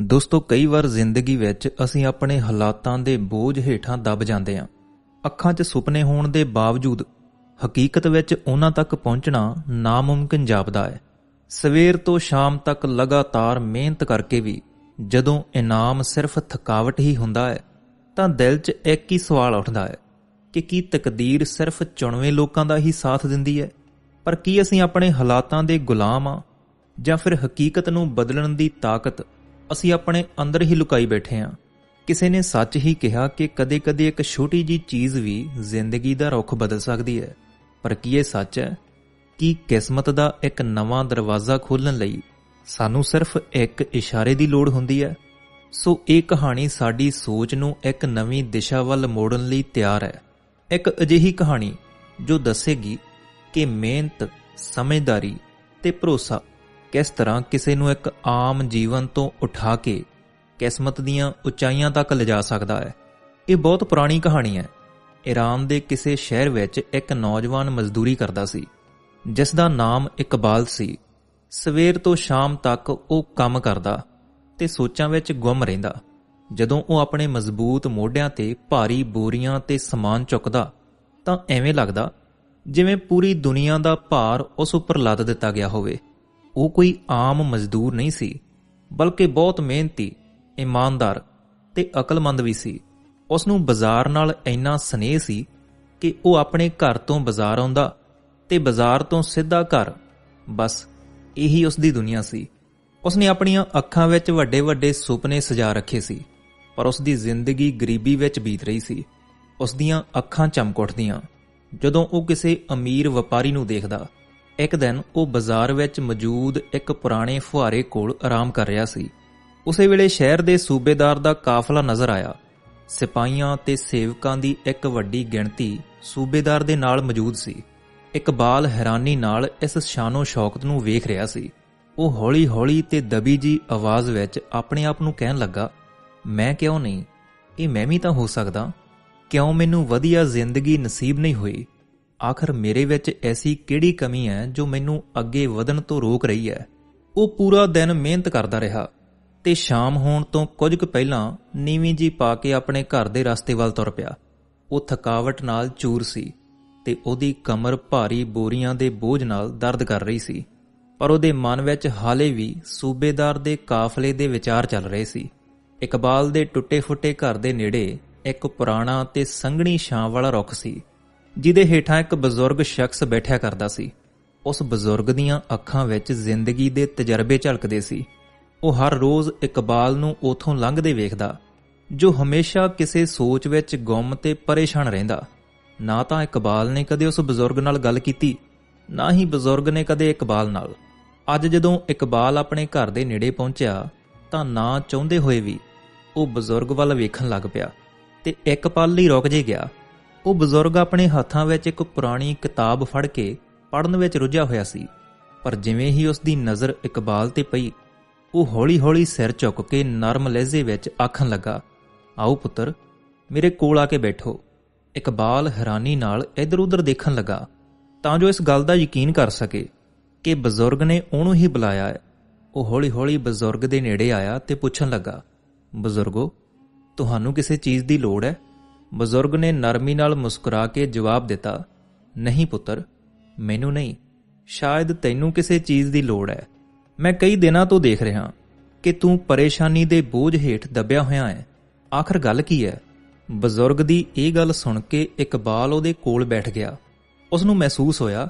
ਦੋਸਤੋ, ਕਈ ਵਾਰ ਜ਼ਿੰਦਗੀ ਵਿੱਚ ਅਸੀਂ ਆਪਣੇ ਹਾਲਾਤਾਂ ਦੇ ਬੋਝ ਹੇਠਾਂ ਦਬ ਜਾਂਦੇ ਹਾਂ। ਅੱਖਾਂ 'ਚ ਸੁਪਨੇ ਹੋਣ ਦੇ ਬਾਵਜੂਦ ਹਕੀਕਤ ਵਿੱਚ ਉਹਨਾਂ ਤੱਕ ਪਹੁੰਚਣਾ ਨਾਮੁਮਕਿਨ ਜਾਪਦਾ ਹੈ। ਸਵੇਰ ਤੋਂ ਸ਼ਾਮ ਤੱਕ ਲਗਾਤਾਰ ਮਿਹਨਤ ਕਰਕੇ ਵੀ ਜਦੋਂ ਇਨਾਮ ਸਿਰਫ ਥਕਾਵਟ ਹੀ ਹੁੰਦਾ ਹੈ, ਤਾਂ ਦਿਲ 'ਚ ਇੱਕ ਹੀ ਸਵਾਲ ਉੱਠਦਾ ਹੈ ਕਿ ਕੀ ਤਕਦੀਰ ਸਿਰਫ ਚੁਣਵੇਂ ਲੋਕਾਂ ਦਾ ਹੀ ਸਾਥ ਦਿੰਦੀ ਹੈ? ਪਰ ਕੀ ਅਸੀਂ ਆਪਣੇ ਹਾਲਾਤਾਂ ਦੇ ਗੁਲਾਮ ਆ ਜਾਂ ਫਿਰ ਹਕੀਕਤ ਨੂੰ ਬਦਲਣ ਦੀ ਤਾਕਤ ਅਸੀਂ ਆਪਣੇ ਅੰਦਰ ਹੀ ਲੁਕਾਈ ਬੈਠੇ ਹਾਂ। ਕਿਸੇ ਨੇ ਸੱਚ ਹੀ ਕਿਹਾ ਕਿ ਕਦੇ-ਕਦੇ ਇੱਕ ਛੋਟੀ ਜੀ ਚੀਜ਼ ਵੀ ਜ਼ਿੰਦਗੀ ਦਾ ਰੁਖ ਬਦਲ ਸਕਦੀ ਹੈ। ਪਰ ਕੀ ਇਹ ਸੱਚ ਹੈ ਕਿ ਕਿਸਮਤ ਦਾ ਇੱਕ ਨਵਾਂ ਦਰਵਾਜ਼ਾ ਖੋਲਣ ਲਈ ਸਾਨੂੰ ਸਿਰਫ ਇੱਕ ਇਸ਼ਾਰੇ ਦੀ ਲੋੜ ਹੁੰਦੀ ਹੈ? ਸੋ ਇਹ ਕਹਾਣੀ ਸਾਡੀ ਸੋਚ ਨੂੰ ਇੱਕ ਨਵੀਂ ਦਿਸ਼ਾ ਵੱਲ ਮੋੜਨ ਲਈ ਤਿਆਰ ਹੈ। ਇੱਕ ਅਜਿਹੀ ਕਹਾਣੀ ਜੋ ਦੱਸੇਗੀ ਕਿ ਮਿਹਨਤ, ਸਮਝਦਾਰੀ ਤੇ ਭਰੋਸਾ ਕਿਸ ਤਰ੍ਹਾਂ ਕਿਸੇ ਨੂੰ ਇੱਕ ਆਮ ਜੀਵਨ ਤੋਂ ਉਠਾ ਕੇ ਕਿਸਮਤ ਦੀਆਂ ਉਚਾਈਆਂ ਤੱਕ ਲਿਜਾ ਸਕਦਾ ਹੈ? ਇਹ ਬਹੁਤ ਪੁਰਾਣੀ ਕਹਾਣੀ ਹੈ। ਈਰਾਨ ਦੇ ਕਿਸੇ ਸ਼ਹਿਰ ਵਿੱਚ ਇੱਕ ਨੌਜਵਾਨ ਮਜ਼ਦੂਰੀ ਕਰਦਾ ਸੀ, ਜਿਸ ਦਾ ਨਾਮ ਇਕਬਾਲ ਸੀ। ਸਵੇਰ ਤੋਂ ਸ਼ਾਮ ਤੱਕ ਉਹ ਕੰਮ ਕਰਦਾ ਤੇ ਸੋਚਾਂ ਵਿੱਚ ਗੁੰਮ ਰਹਿੰਦਾ। ਜਦੋਂ ਉਹ ਆਪਣੇ ਮਜ਼ਬੂਤ ਮੋਢਿਆਂ ਤੇ ਭਾਰੀ ਬੋਰੀਆਂ ਤੇ ਸਮਾਨ ਚੁੱਕਦਾ, ਤਾਂ ਐਵੇਂ ਲੱਗਦਾ ਜਿਵੇਂ ਪੂਰੀ ਦੁਨੀਆ ਦਾ ਭਾਰ ਉਸ ਉੱਪਰ ਲੱਦ ਦਿੱਤਾ ਗਿਆ ਹੋਵੇ। ਉਹ ਕੋਈ ਆਮ ਮਜ਼ਦੂਰ ਨਹੀਂ ਸੀ, ਬਲਕਿ ਬਹੁਤ ਮਿਹਨਤੀ, ਇਮਾਨਦਾਰ ਤੇ ਅਕਲਮੰਦ ਵੀ ਸੀ। ਉਸ ਨੂੰ ਬਾਜ਼ਾਰ ਨਾਲ ਇੰਨਾ ਸਨੇਹ ਸੀ ਕਿ ਉਹ ਆਪਣੇ ਘਰ ਤੋਂ ਬਾਜ਼ਾਰ ਆਉਂਦਾ ਤੇ ਬਾਜ਼ਾਰ ਤੋਂ ਸਿੱਧਾ ਘਰ, ਬਸ ਇਹੀ ਉਸ ਦੀ ਦੁਨੀਆ ਸੀ। ਉਸਨੇ ਆਪਣੀਆਂ ਅੱਖਾਂ ਵਿੱਚ ਵੱਡੇ ਵੱਡੇ ਸੁਪਨੇ ਸਜਾ ਰੱਖੇ ਸੀ, ਪਰ ਉਸ ਦੀ ਜ਼ਿੰਦਗੀ ਗਰੀਬੀ ਵਿੱਚ ਬੀਤ ਰਹੀ ਸੀ। ਉਸ ਦੀਆਂ ਅੱਖਾਂ ਚਮਕ ਉੱਠਦੀਆਂ, ਜਦੋਂ ਉਹ ਕਿਸੇ ਅਮੀਰ ਵਪਾਰੀ ਨੂੰ ਦੇਖਦਾ ਇੱਕ ਦਿਨ ਉਹ ਬਾਜ਼ਾਰ ਵਿੱਚ ਮੌਜੂਦ ਇੱਕ ਪੁਰਾਣੇ ਫੁਹਾਰੇ ਕੋਲ ਆਰਾਮ ਕਰ ਰਿਹਾ ਸੀ। ਉਸੇ ਵੇਲੇ ਸ਼ਹਿਰ ਦੇ ਸੂਬੇਦਾਰ ਦਾ ਕਾਫਲਾ ਨਜ਼ਰ ਆਇਆ। ਸਿਪਾਹੀਆਂ ਤੇ ਸੇਵਕਾਂ ਦੀ ਇੱਕ ਵੱਡੀ ਗਿਣਤੀ ਸੂਬੇਦਾਰ ਦੇ ਨਾਲ ਮੌਜੂਦ ਸੀ। ਇਕਬਾਲ ਹੈਰਾਨੀ ਨਾਲ ਇਸ ਸ਼ਾਨੋ ਸ਼ੌਕਤ ਨੂੰ ਵੇਖ ਰਿਹਾ ਸੀ। ਉਹ ਹੌਲੀ-ਹੌਲੀ ਤੇ ਦਬੀ ਜੀ ਆਵਾਜ਼ ਵਿੱਚ ਆਪਣੇ ਆਪ ਨੂੰ ਕਹਿਣ ਲੱਗਾ, ਮੈਂ ਕਿਉਂ ਨਹੀਂ? ਇਹ ਮੈਂ ਵੀ ਤਾਂ ਹੋ ਸਕਦਾ। ਕਿਉਂ ਮੈਨੂੰ ਵਧੀਆ ਜ਼ਿੰਦਗੀ ਨਸੀਬ ਨਹੀਂ ਹੋਈ? ਆਖਰ ਮੇਰੇ ਵਿੱਚ ਐਸੀ ਕਿਹੜੀ ਕਮੀ ਹੈ ਜੋ ਮੈਨੂੰ ਅੱਗੇ ਵਧਣ ਤੋਂ ਰੋਕ ਰਹੀ ਹੈ? ਉਹ ਪੂਰਾ ਦਿਨ ਮਿਹਨਤ ਕਰਦਾ ਰਿਹਾ ਤੇ ਸ਼ਾਮ ਹੋਣ ਤੋਂ ਕੁਝ ਕੁ ਪਹਿਲਾਂ ਨੀਵੀਂ ਜੀ ਪਾ ਕੇ ਆਪਣੇ ਘਰ ਦੇ ਰਸਤੇ ਵੱਲ ਤੁਰ ਪਿਆ। ਉਹ ਥਕਾਵਟ ਨਾਲ ਚੂਰ ਸੀ ਤੇ ਉਹਦੀ ਕਮਰ ਭਾਰੀ ਬੋਰੀਆਂ ਦੇ ਬੋਝ ਨਾਲ ਦਰਦ ਕਰ ਰਹੀ ਸੀ, ਪਰ ਉਹਦੇ ਮਨ ਵਿੱਚ ਹਾਲੇ ਵੀ ਸੂਬੇਦਾਰ ਦੇ ਕਾਫਲੇ ਦੇ ਵਿਚਾਰ ਚੱਲ ਰਹੇ ਸੀ। ਇਕਬਾਲ ਦੇ ਟੁੱਟੇ-ਫੁੱਟੇ ਘਰ ਦੇ ਨੇੜੇ ਇੱਕ ਪੁਰਾਣਾ ਤੇ ਸੰਘਣੀ ਛਾਂ ਵਾਲਾ ਰੁੱਖ ਸੀ। ਜਿਹਦੇ ਹੇਠਾਂ ਇੱਕ ਬਜ਼ੁਰਗ ਸ਼ਖਸ ਬੈਠਿਆ ਕਰਦਾ ਸੀ। ਉਸ ਬਜ਼ੁਰਗ ਦੀਆਂ ਅੱਖਾਂ ਵਿੱਚ ਜ਼ਿੰਦਗੀ ਦੇ ਤਜਰਬੇ ਝਲਕਦੇ ਸੀ। ਉਹ ਹਰ ਰੋਜ਼ ਇਕਬਾਲ ਨੂੰ ਉਥੋਂ ਲੰਘਦੇ ਵੇਖਦਾ, ਜੋ ਹਮੇਸ਼ਾ ਕਿਸੇ ਸੋਚ ਵਿੱਚ ਗੁੰਮ ਤੇ ਪਰੇਸ਼ਾਨ ਰਹਿੰਦਾ। ਨਾ ਤਾਂ ਇਕਬਾਲ ਨੇ ਕਦੇ ਉਸ ਬਜ਼ੁਰਗ ਨਾਲ ਗੱਲ ਕੀਤੀ, ਨਾ ਹੀ ਬਜ਼ੁਰਗ ਨੇ ਕਦੇ ਇਕਬਾਲ ਨਾਲ। ਅੱਜ ਜਦੋਂ ਇਕਬਾਲ ਆਪਣੇ ਘਰ ਦੇ ਨੇੜੇ ਪਹੁੰਚਿਆ, ਤਾਂ ਨਾ ਚਾਹੁੰਦੇ ਹੋਏ ਵੀ ਉਹ ਬਜ਼ੁਰਗ ਵੱਲ ਵੇਖਣ ਲੱਗ ਪਿਆ ਤੇ ਇੱਕ ਪਲ ਲਈ ਰੁਕ ਜੇ ਗਿਆ। ਉਹ ਬਜ਼ੁਰਗ ਆਪਣੇ ਹੱਥਾਂ ਵਿੱਚ ਇੱਕ ਪੁਰਾਣੀ ਕਿਤਾਬ ਫੜ ਕੇ ਪੜਨ ਵਿੱਚ ਰੁੱਝਿਆ ਹੋਇਆ ਸੀ। ਪਰ ਜਿਵੇਂ ਹੀ ਉਸ ਦੀ ਨਜ਼ਰ ਇਕਬਾਲ ਤੇ ਪਈ, ਉਹ ਹੌਲੀ-ਹੌਲੀ ਸਿਰ ਝੁੱਕ ਕੇ ਨਰਮ ਲਹਿਜ਼ੇ ਵਿੱਚ ਆਖਣ ਲੱਗਾ, ਆਓ ਪੁੱਤਰ, ਮੇਰੇ ਕੋਲ ਆ ਕੇ ਬੈਠੋ। ਇਕਬਾਲ ਹੈਰਾਨੀ ਨਾਲ ਇੱਧਰ-ਉੱਧਰ ਦੇਖਣ ਲੱਗਾ, ਤਾਂ ਜੋ ਇਸ ਗੱਲ ਦਾ ਯਕੀਨ ਕਰ ਸਕੇ ਕਿ ਬਜ਼ੁਰਗ ਨੇ ਉਹਨੂੰ ਹੀ ਬੁਲਾਇਆ ਹੈ। ਉਹ ਹੌਲੀ-ਹੌਲੀ ਬਜ਼ੁਰਗ ਦੇ ਨੇੜੇ ਆਇਆ ਤੇ ਪੁੱਛਣ ਲੱਗਾ, ਬਜ਼ੁਰਗੋ, ਤੁਹਾਨੂੰ ਕਿਸੇ ਚੀਜ਼ ਦੀ ਲੋੜ ਹੈ? ਬਜ਼ੁਰਗ ਨੇ ਨਰਮੀ ਨਾਲ ਮੁਸਕਰਾ ਕੇ ਜਵਾਬ ਦਿੱਤਾ, ਨਹੀਂ ਪੁੱਤਰ, ਮੈਨੂੰ ਨਹੀਂ। ਸ਼ਾਇਦ ਤੈਨੂੰ ਕਿਸੇ ਚੀਜ਼ ਦੀ ਲੋੜ ਹੈ। ਮੈਂ ਕਈ ਦਿਨਾਂ ਤੋਂ ਦੇਖ ਰਿਹਾ ਕਿ ਤੂੰ ਪਰੇਸ਼ਾਨੀ ਦੇ ਬੋਝ ਹੇਠ ਦੱਬਿਆ ਹੋਇਆ ਹੈ। ਆਖਰ ਗੱਲ ਕੀ ਹੈ? ਬਜ਼ੁਰਗ ਦੀ ਇਹ ਗੱਲ ਸੁਣ ਕੇ ਇਕਬਾਲ ਉਹਦੇ ਕੋਲ ਬੈਠ ਗਿਆ। ਉਸ ਨੂੰ ਮਹਿਸੂਸ ਹੋਇਆ,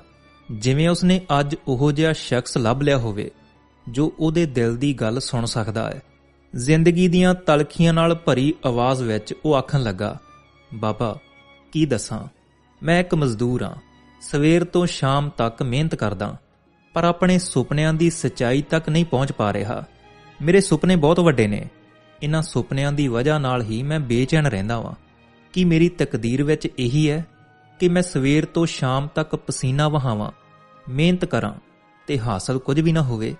ਜਿਵੇਂ ਉਸਨੇ ਅੱਜ ਉਹੋ ਜਿਹਾ ਸ਼ਖਸ ਲੱਭ ਲਿਆ ਹੋਵੇ, ਜੋ ਉਹਦੇ ਦਿਲ ਦੀ ਗੱਲ ਸੁਣ ਸਕਦਾ ਹੈ। ਜ਼ਿੰਦਗੀ ਦੀਆਂ ਤਲਖੀਆਂ ਨਾਲ ਭਰੀ ਆਵਾਜ਼ ਵਿੱਚ ਉਹ ਆਖਣ ਲੱਗਾ ਬਾਬਾ, ਕੀ ਦੱਸਾਂ? ਮੈਂ ਇੱਕ ਮਜ਼ਦੂਰ ਹਾਂ। ਸਵੇਰ ਤੋਂ ਸ਼ਾਮ ਤੱਕ ਮਿਹਨਤ ਕਰਦਾ ਪਰ ਆਪਣੇ ਸੁਪਨਿਆਂ ਦੀ ਸਚਾਈ ਤੱਕ ਨਹੀਂ ਪਹੁੰਚ ਪਾ ਰਿਹਾ। ਮੇਰੇ ਸੁਪਨੇ ਬਹੁਤ ਵੱਡੇ ਨੇ। ਇਹਨਾਂ ਸੁਪਨਿਆਂ ਦੀ ਵਜ੍ਹਾ ਨਾਲ ਹੀ ਮੈਂ ਬੇਚੈਨ ਰਹਿੰਦਾ ਵਾਂ। ਕੀ ਮੇਰੀ ਤਕਦੀਰ ਵਿੱਚ ਇਹੀ ਹੈ ਕਿ ਮੈਂ ਸਵੇਰ ਤੋਂ ਸ਼ਾਮ ਤੱਕ ਪਸੀਨਾ ਵਹਾਵਾਂ, ਮਿਹਨਤ ਕਰਾਂ ਤੇ ਹਾਸਲ ਕੁਝ ਵੀ ਨਾ ਹੋਵੇ?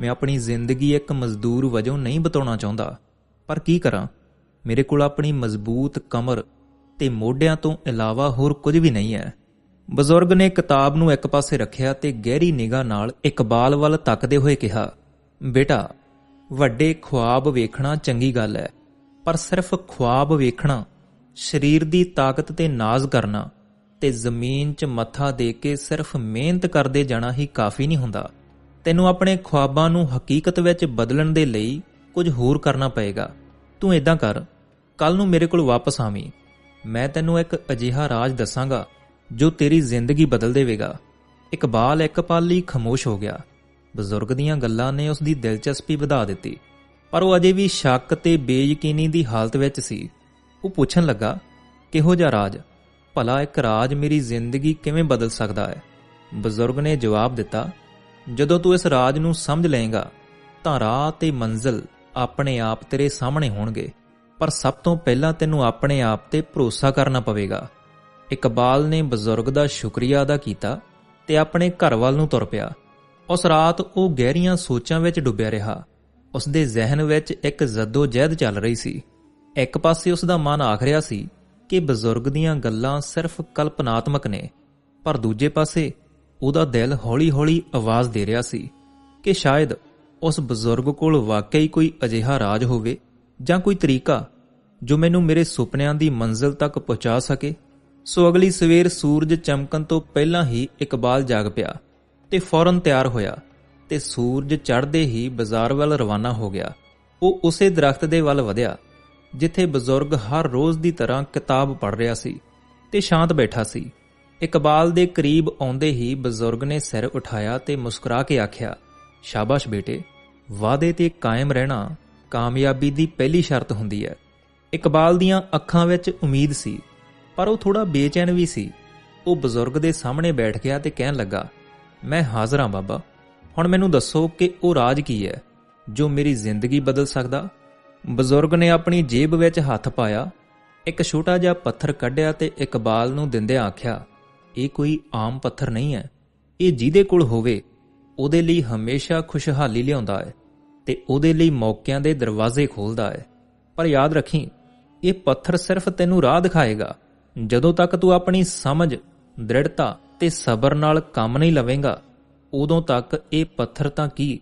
ਮੈਂ ਆਪਣੀ ਜ਼ਿੰਦਗੀ ਇੱਕ ਮਜ਼ਦੂਰ ਵਜੋਂ ਨਹੀਂ ਬਤਾਉਣਾ ਚਾਹੁੰਦਾ। ਪਰ ਕੀ ਕਰਾਂ? ਮੇਰੇ ਕੋਲ ਆਪਣੀ ਮਜ਼ਬੂਤ ਕਮਰ ਤੇ ਮੋਢਿਆਂ ਤੋਂ ਇਲਾਵਾ ਹੋਰ ਕੁਝ ਵੀ ਨਹੀਂ ਹੈ। ਬਜ਼ੁਰਗ ਨੇ ਕਿਤਾਬ ਨੂੰ ਇੱਕ ਪਾਸੇ ਰੱਖਿਆ ਤੇ ਗਹਿਰੀ ਨਿਗਾਹ ਨਾਲ ਇਕਬਾਲ ਵੱਲ ਤੱਕਦੇ ਹੋਏ ਕਿਹਾ, ਬੇਟਾ, ਵੱਡੇ ਖੁਆਬ ਵੇਖਣਾ ਚੰਗੀ ਗੱਲ ਹੈ, ਪਰ ਸਿਰਫ ਖੁਆਬ ਵੇਖਣਾ, ਸਰੀਰ ਦੀ ਤਾਕਤ ਤੇ ਨਾਜ਼ ਕਰਨਾ ਤੇ ਜ਼ਮੀਨ 'ਚ ਮੱਥਾ ਦੇ ਕੇ ਸਿਰਫ ਮਿਹਨਤ ਕਰਦੇ ਜਾਣਾ ਹੀ ਕਾਫੀ ਨਹੀਂ ਹੁੰਦਾ। ਤੈਨੂੰ ਆਪਣੇ ਖੁਆਬਾਂ ਨੂੰ ਹਕੀਕਤ ਵਿੱਚ ਬਦਲਣ ਦੇ ਲਈ ਕੁਝ ਹੋਰ ਕਰਨਾ ਪਏਗਾ। ਤੂੰ ਇਦਾਂ ਕਰ ਕੱਲ ਨੂੰ ਮੇਰੇ ਕੋਲ ਵਾਪਸ ਆਵੀਂ। ਮੈਂ ਤੈਨੂੰ ਇੱਕ ਅਜਿਹਾ ਰਾਜ ਦੱਸਾਂਗਾ, ਜੋ ਤੇਰੀ ਜ਼ਿੰਦਗੀ ਬਦਲ ਦੇਵੇਗਾ। ਇਕਬਾਲ ਇੱਕ ਪਲ ਲਈ ਖਮੋਸ਼ ਹੋ ਗਿਆ। ਬਜ਼ੁਰਗ ਦੀਆਂ ਗੱਲਾਂ ਨੇ ਉਸ ਦੀ ਦਿਲਚਸਪੀ ਵਧਾ ਦਿੱਤੀ। ਪਰ ਉਹ ਅਜੇ ਵੀ ਸ਼ੱਕ ਤੇ ਬੇਯਕੀਨੀ ਦੀ ਹਾਲਤ ਵਿੱਚ ਸੀ। ਉਹ ਪੁੱਛਣ ਲੱਗਾ, ਕਿਹੋ ਜਿਹਾ ਰਾਜ? ਭਲਾ ਇੱਕ ਰਾਜ ਮੇਰੀ ਜ਼ਿੰਦਗੀ ਕਿਵੇਂ ਬਦਲ ਸਕਦਾ ਹੈ? ਬਜ਼ੁਰਗ ਨੇ ਜਵਾਬ ਦਿੱਤਾ, ਜਦੋਂ ਤੂੰ ਇਸ ਰਾਜ ਨੂੰ ਸਮਝ ਲਏਗਾ, ਤਾਂ ਰਾਹ ਤੇ ਮੰਜ਼ਿਲ ਆਪਣੇ ਆਪ ਤੇਰੇ ਸਾਹਮਣੇ ਹੋਣਗੇ। ਪਰ ਸਭ ਤੋਂ ਪਹਿਲਾਂ ਤੈਨੂੰ ਆਪਣੇ ਆਪ ਤੇ ਭਰੋਸਾ ਕਰਨਾ ਪਵੇਗਾ। ਇਕਬਾਲ ਨੇ ਬਜ਼ੁਰਗ ਦਾ ਸ਼ੁਕਰੀਆ ਅਦਾ ਕੀਤਾ ਤੇ ਆਪਣੇ ਘਰ ਵੱਲ ਨੂੰ ਤੁਰ ਪਿਆ। ਉਸ ਰਾਤ ਉਹ ਗਹਿਰੀਆਂ ਸੋਚਾਂ ਵਿੱਚ ਡੁੱਬਿਆ ਰਿਹਾ। ਉਸ ਦੇ ਜ਼ਿਹਨ ਵਿੱਚ ਇੱਕ ਜ਼ੱਦੋ-ਜਹਿਦ ਚੱਲ ਰਹੀ ਸੀ। ਇੱਕ ਪਾਸੇ ਉਸ ਦਾ ਮਨ ਆਖ ਰਿਹਾ ਸੀ ਕਿ ਬਜ਼ੁਰਗ ਦੀਆਂ ਗੱਲਾਂ ਸਿਰਫ ਕਲਪਨਾਤਮਕ ਨੇ, ਪਰ ਦੂਜੇ ਪਾਸੇ ਉਹਦਾ ਦਿਲ ਹੌਲੀ-ਹੌਲੀ ਆਵਾਜ਼ ਦੇ ਰਿਹਾ ਸੀ ਕਿ ਸ਼ਾਇਦ ਉਸ ਬਜ਼ੁਰਗ ਕੋਲ ਵਾਕਈ ਕੋਈ ਅਜਿਹਾ ਰਾਜ ਹੋਵੇ ਜਾਂ ਕੋਈ ਤਰੀਕਾ ਜੋ ਮੈਨੂੰ ਮੇਰੇ ਸੁਪਨਿਆਂ ਦੀ ਮੰਜ਼ਿਲ ਤੱਕ ਪਹੁੰਚਾ ਸਕੇ, ਸੋ ਅਗਲੀ ਸਵੇਰ ਸੂਰਜ ਚਮਕਣ ਤੋਂ ਪਹਿਲਾਂ ਹੀ ਇਕਬਾਲ ਜਾਗ ਪਿਆ ਤੇ ਫੌਰਨ ਤਿਆਰ ਹੋਇਆ ਤੇ ਸੂਰਜ ਚੜ੍ਹਦੇ ਹੀ ਬਾਜ਼ਾਰ ਵੱਲ ਰਵਾਨਾ ਹੋ ਗਿਆ। ਉਹ ਉਸੇ ਦਰਖਤ ਦੇ ਵੱਲ ਵਧਿਆ, ਜਿੱਥੇ ਬਜ਼ੁਰਗ ਹਰ ਰੋਜ਼ ਦੀ ਤਰ੍ਹਾਂ ਕਿਤਾਬ ਪੜ੍ਹ ਰਿਹਾ ਸੀ ਤੇ ਸ਼ਾਂਤ ਬੈਠਾ ਸੀ। ਇਕਬਾਲ ਦੇ ਕਰੀਬ ਆਉਂਦੇ ਹੀ ਬਜ਼ੁਰਗ ਨੇ ਸਿਰ ਉਠਾਇਆ ਤੇ ਮੁਸਕਰਾ ਕੇ ਆਖਿਆ, ਸ਼ਾਬਾਸ਼ ਬੇਟੇ, ਵਾਅਦੇ ਤੇ ਕਾਇਮ ਰਹਿਣਾ ਕਾਮਯਾਬੀ ਦੀ ਪਹਿਲੀ ਸ਼ਰਤ ਹੁੰਦੀ ਹੈ। ਇਕਬਾਲ ਦੀਆਂ ਅੱਖਾਂ ਵਿੱਚ ਉਮੀਦ ਸੀ, ਪਰ ਉਹ ਥੋੜਾ ਬੇਚੈਨ ਵੀ ਸੀ। ਉਹ ਬਜ਼ੁਰਗ ਦੇ ਸਾਹਮਣੇ ਬੈਠ ਗਿਆ ਤੇ ਕਹਿਣ ਲੱਗਾ, ਮੈਂ ਹਾਜ਼ਰ ਹਾਂ ਬਾਬਾ। ਹੁਣ ਮੈਨੂੰ ਦੱਸੋ ਕਿ ਉਹ ਰਾਜ ਕੀ ਹੈ, ਜੋ ਮੇਰੀ ਜ਼ਿੰਦਗੀ ਬਦਲ ਸਕਦਾ? ਬਜ਼ੁਰਗ ਨੇ ਆਪਣੀ ਜੇਬ ਵਿੱਚ ਹੱਥ ਪਾਇਆ, ਇੱਕ ਛੋਟਾ ਜਿਹਾ ਪੱਥਰ ਕੱਢਿਆ ਤੇ ਇਕਬਾਲ ਨੂੰ ਦਿੰਦਿਆਂ ਆਖਿਆ, ਇਹ ਕੋਈ ਆਮ ਪੱਥਰ ਨਹੀਂ ਹੈ। ਇਹ ਜਿਹਦੇ ਕੋਲ ਹੋਵੇ, ਉਹਦੇ ਲਈ ਹਮੇਸ਼ਾ ਖੁਸ਼ਹਾਲੀ ਲਿਆਉਂਦਾ ਹੈ। ਤੇ ਉਹਦੇ ਲਈ ਮੌਕਿਆਂ ਦੇ ਦਰਵਾਜ਼ੇ ਖੋਲਦਾ ਹੈ। ਪਰ ਯਾਦ ਰੱਖੀ, ਇਹ ਪੱਥਰ ਸਿਰਫ ਤੈਨੂੰ ਰਾਹ ਦਿਖਾਏਗਾ। ਜਦੋਂ ਤੱਕ ਤੂੰ ਆਪਣੀ ਸਮਝ, ਦ੍ਰਿੜਤਾ ਤੇ ਸਬਰ ਨਾਲ ਕੰਮ ਨਹੀਂ ਲਵੇਂਗਾ, ਉਦੋਂ ਤੱਕ ਇਹ ਪੱਥਰ ਤਾਂ ਕੀ?